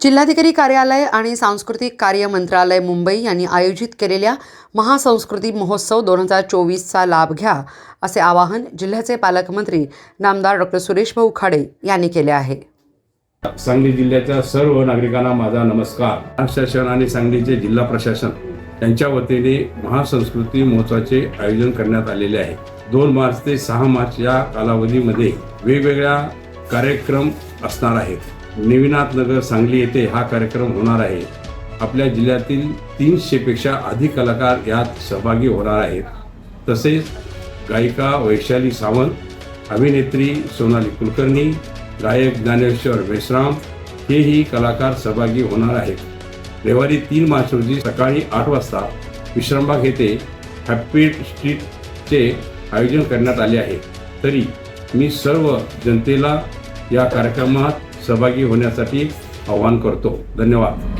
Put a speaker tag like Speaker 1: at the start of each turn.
Speaker 1: जिल्हाधिकारी कार्यालय आणि सांस्कृतिक कार्य मंत्रालय मुंबई यांनी आयोजित केलेल्या महासंस्कृती महोत्सव दोन हजार चोवीसचा लाभ घ्या असे आवाहन जिल्ह्याचे पालकमंत्री नामदार डॉक्टर सुरेश भाऊ खाडे यांनी केले आहे.
Speaker 2: सांगली जिल्ह्याच्या सर्व नागरिकांना माझा नमस्कार. प्रशासन आणि सांगलीचे जिल्हा प्रशासन यांच्या वतीने महासंस्कृती महोत्सवाचे आयोजन करण्यात आलेले आहे. दोन मार्च ते सहा मार्च या कालावधीमध्ये वेगवेगळ्या कार्यक्रम असणार आहेत. नेविनाथ नगर सांगली येथे हा कार्यक्रम होणार आहे. आपल्या जिल्ह्यातील तीनशेपेक्षा अधिक कलाकार यात सहभागी होणार आहेत. तसेच गायिका वैशाली सावंत अभिनेत्री सोनाली कुलकर्णी गायक ज्ञानेश्वर मेश्राम हेही कलाकार सहभागी होणार आहेत. रविवारी तीन मार्च रोजी सकाळी आठ वाजता विश्रामबाग येथे हॅपी स्ट्रीटचे आयोजन करण्यात आले आहे. तरी मी सर्व जनतेला या कार्यक्रमात सहभागी होण्यासाठी आवाहन करतो. धन्यवाद.